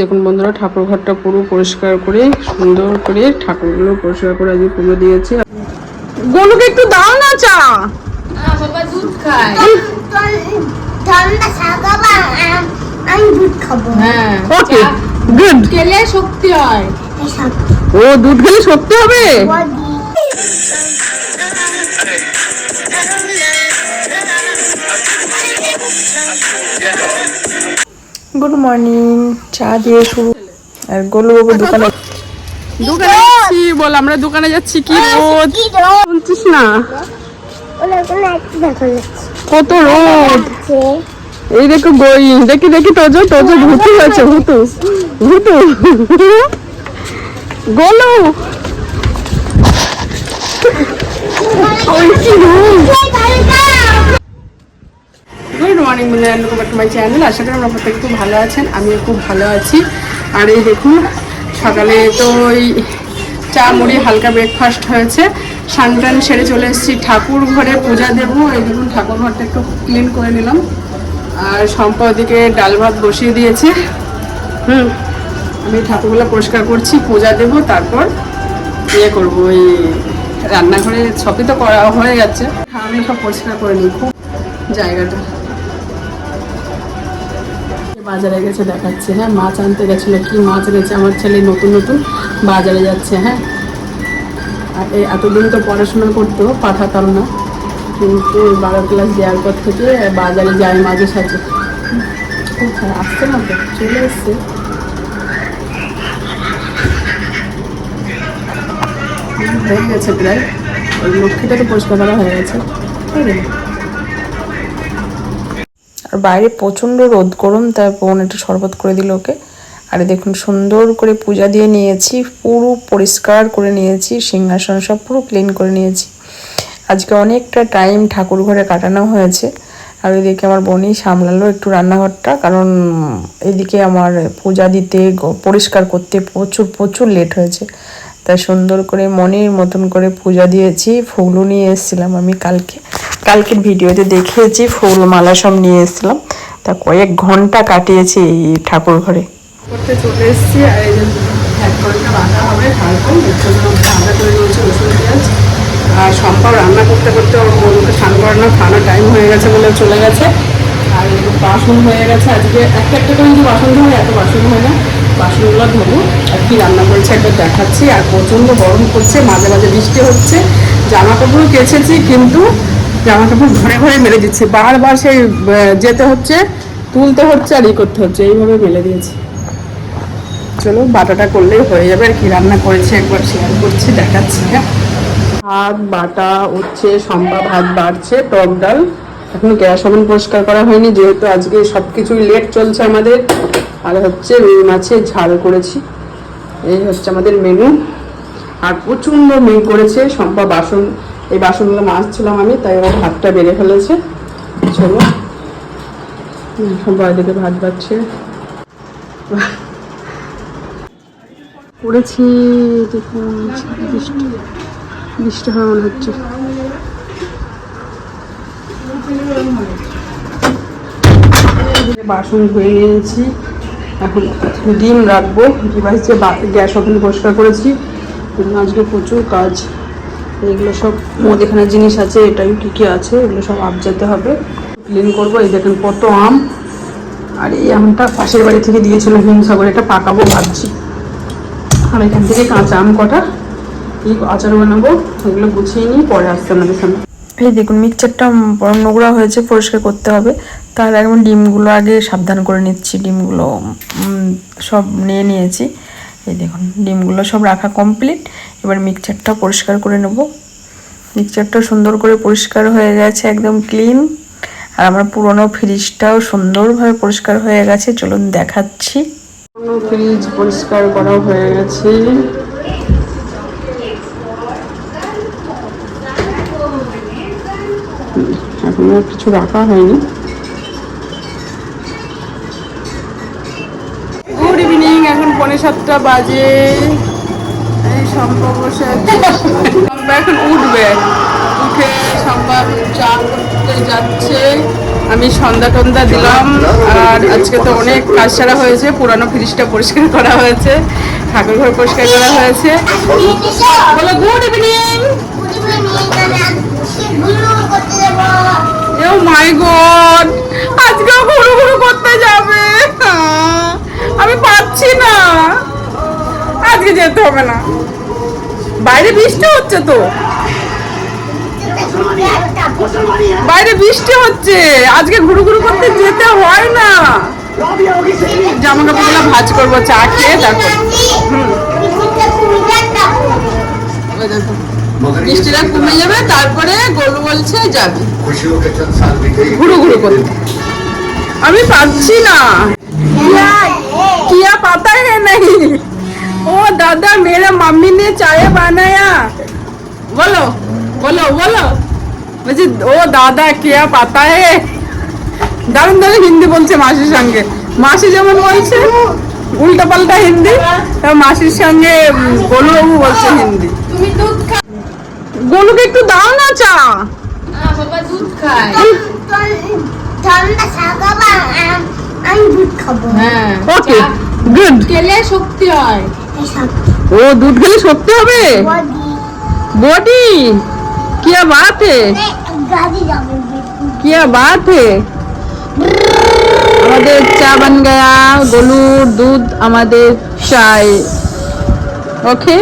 দেখুন বন্ধুরা ঠাকুর ঘরটা পুরো পরিষ্কার করে সুন্দর করে ঠাকুরগুলো পরিষ্কার করে আজকে পুজো দিয়েছি। গোলুকে একটু দাও না চা। বাবা দুধ খায়। আমি দুধ খাব হ্যাঁ ওকে গুড খেলে শক্তি হয়। ও দুধ খেলে সত্যি হবে? গুড মর্নিং চা দিয়ে শুরু। আর গোলু বাবু দোকানে দোকানে যাচ্ছি বল আমরা দোকানে যাচ্ছি কি রোদ? বলছিস না? কত রোদ? এই দেখো গই দেখি দেখি তোজো তোজো ভুতু হয়েছে ভুতু। ভুতু। গোলু। ওই কি রোদ? মর্নিং বন্ধুরা welcome back to my channel আশা করি আমরা প্রত্যেকে খুব ভালো আছেন, আমিও খুব ভালো আছি। আর এই দেখুন, সকালে তো ওই চা মুড়ি হালকা ব্রেকফাস্ট হয়েছে। সানটান সেরে চলে এসেছি ঠাকুর ঘরে পূজা দেবো। এই দেখুন, ঠাকুর ঘরটা একটু ক্লিন করে নিলাম। আর সম্পা ওদিকে ডাল ভাত বসিয়ে দিয়েছে। হুম, আমি ঠাকুরগুলো পরিষ্কার করছি, পূজা দেব, তারপর ইয়ে করব, ওই রান্নাঘরে, সবই তো করা হয়ে যাচ্ছে আমি সব পরিষ্কার করে নিই, খুব জায়গাটা। বাজারে গেছে, দেখাচ্ছে হ্যাঁ? মাছ আনতে গেছিল, কি মাছ এনেছে? আমার ছেলে নতুন নতুন বাজারে যাচ্ছে হ্যাঁ? আর এতদিন তো পড়াশোনা করতো, পাঠাতাম না। কিন্তু বারো ক্লাস দেওয়ার পর থেকে বাজারে যাই মাঝে খুব আসছে না তো? চলে এসছে। হয়ে গেছে প্রায়। ওই লক্ষ্মীটা তো পরিষ্কার করা হয়ে গেছে। হয়ে গেল। আর বাইরে প্রচণ্ড রোদ, গরম, তার বোন একটা শরবত করে দিল ওকে। আর দেখুন, সুন্দর করে পূজা দিয়ে নিয়েছি, পুরো পরিষ্কার করে নিয়েছি, সিংহাসন সব পুরো ক্লিন করে নিয়েছি। আজকে অনেকটা টাইম ঠাকুর ঘরে কাটানো হয়েছে। আর ওইদিকে আমার বোনই সামলালো একটু রান্নাঘরটা, কারণ এদিকে আমার পূজা দিতে পরিষ্কার করতে প্রচুর প্রচুর লেট হয়েছে। তাই সুন্দর করে মনের মতন করে পূজা দিয়েছি, ফুলও নিয়ে এসেছিলাম আমি কালকে। কালকের ভিডিওতে দেখিয়েছি ফুল মালা সব নিয়ে এসেছিলাম। তা কয়েক ঘণ্টা কাটিয়েছি এই ঠাকুর ঘরে। চলে এসেছি, আর এই যে ভ্যাট রান্না হবে নিয়েছি রসুন পেঁয়াজ। আর রান্না করতে করতে ওর বোনকে স্নান করানো খাওয়ানোর টাইম হয়ে গেছে বলে চলে গেছে। আর বাসন হয়ে গেছে, আজকে একটা একটা করে বাসন ধরে এত বাসন হয় না। বাসনগুলো ধরবো আর কি রান্না করেছে একবার দেখাচ্ছি। আর প্রচণ্ড গরম করছে মাঝে মাঝে বৃষ্টি হচ্ছে জামা কাপড়ও কেচেছি, কিন্তু জামা কাপড় ঘরে ঘরে মেলে দিচ্ছে। বারবার সেই যেতে হচ্ছে, তুলতে হচ্ছে আর ই করতে হচ্ছে। এইভাবে মেলে দিয়েছি। চলো, বাটাটা করলেই হয়ে যাবে। আর কি রান্না করেছি একবার শেয়ার করছি, দেখাচ্ছি হ্যাঁ। ভাত, বাটা হচ্ছে সম্বা ভাত বাড়ছে, টক ডাল। এখন গ্যাস ওভেন পরিষ্কার করা হয়নি, যেহেতু আজকে সব কিছুই লেট চলছে আমাদের। আর হচ্ছে রুই মাছের ঝাল করেছি। এই হচ্ছে আমাদের মেনু আর প্রচণ্ড মেঘ করেছে সম্পা বাসন এই বাসনগুলো মাজছিলাম আমি, তাই আমার ভাতটা বেড়ে ফেলেছে। চলো। সম্পা ভাত বাড়ছে। পড়েছি, দেখুন, বৃষ্টি। বৃষ্টি হয় মনে হচ্ছে। বাসন ধুয়ে নিয়েছি। এখন ডিম রাখব। ডিভাইস গ্যাস ওভেন পরিষ্কার করেছি। আজকে প্রচুর কাজ। এগুলো সব মুদিখানার জিনিস আছে এটাই কী কী আছে, এগুলো সব আপজাতে হবে। ক্লিন করব, এই দেখেন কত আম। আর এই আমটা পাশের বাড়ি থেকে দিয়েছিল হিমসাগর, এটা পাকাবো ভাবছি। আর এখান থেকে কাঁচা আম কটা কি আচার বানাবো, এগুলো গুছিয়ে নিই পরে আসতে আমাদের সামনে। এই দেখুন, মিক্সচারটা নোংরা হয়েছে, পরিষ্কার করতে হবে। তার আগে ডিমগুলো আগে সাবধান করে নিচ্ছি, ডিমগুলো সব নিয়ে নিয়েছি। এই দেখুন, ডিমগুলো সব রাখা কমপ্লিট এবার মিক্সচারটা পরিষ্কার করে নেব। মিক্সচারটা সুন্দর করে পরিষ্কার হয়ে গেছে, একদম ক্লিন। আর আমার পুরনো ফ্রিজটাও সুন্দরভাবে পরিষ্কার হয়ে গেছে, চলুন দেখাচ্ছি। পুরনো ফ্রিজ পরিষ্কার করা হয়ে গেছে। এখন কিছু রাখা হয়নি। গুড ইভিনিং, এখন পৌনে সাতটা বাজে। এখন উঠবে। উঠে করতে যাচ্ছে। আমি সন্ধ্যা টন্দা দিলাম। আর আজকে তো অনেক কাজ সারা হয়েছে। পুরানো ফ্রিজটা পরিষ্কার করা হয়েছে। ঠাকুর ঘর পরিষ্কার করা হয়েছে। ও মাই গড আজকেও করতে যাবে। আহ, আমি পাচ্ছি না। আজকে যেতে হবে না। বাইরে বৃষ্টি হচ্ছে তো। বাইরে বৃষ্টি হচ্ছে। আজকে ঘুরু ঘুরু করতে যেতে হয় না। জামা কাপড়গুলো ভাজ করব চা খেয়ে দেখো। বৃষ্টিটা কমে যাবে তারপরে গোলু বলছে যাবে। ঘুরু ঘুরু করতে। আমি পাচ্ছি না। কিয়া পাতা নেই। ও দাদা মেরে मम्मी ने चाय बनाया बोलो बोलो बोलो বলছি ও দাদা কিয়া পাতা হে দারুণ দারুণ হিন্দি বলছে মাসির সঙ্গে মাসি যেমন বলছে উল্টা পাল্টা হিন্দি তা মাসির সঙ্গে উম, গোলুবাবু বলছে হিন্দি তুমি দুধ খাও গোলুকে একটু দাও না চা না বাবা দুধ খায় ঠান্ডা সাগাবা আমি দুধ খাবো হ্যাঁ ওকে চা গুড খেলে শক্তি হয় ও, দুধ গেলে শক্তি হবে? বডি কিয়া বাত হে? কিয়া বাত আমাদের চা বন গয়া, গলুর দুধ, আমাদের চাই। ওকে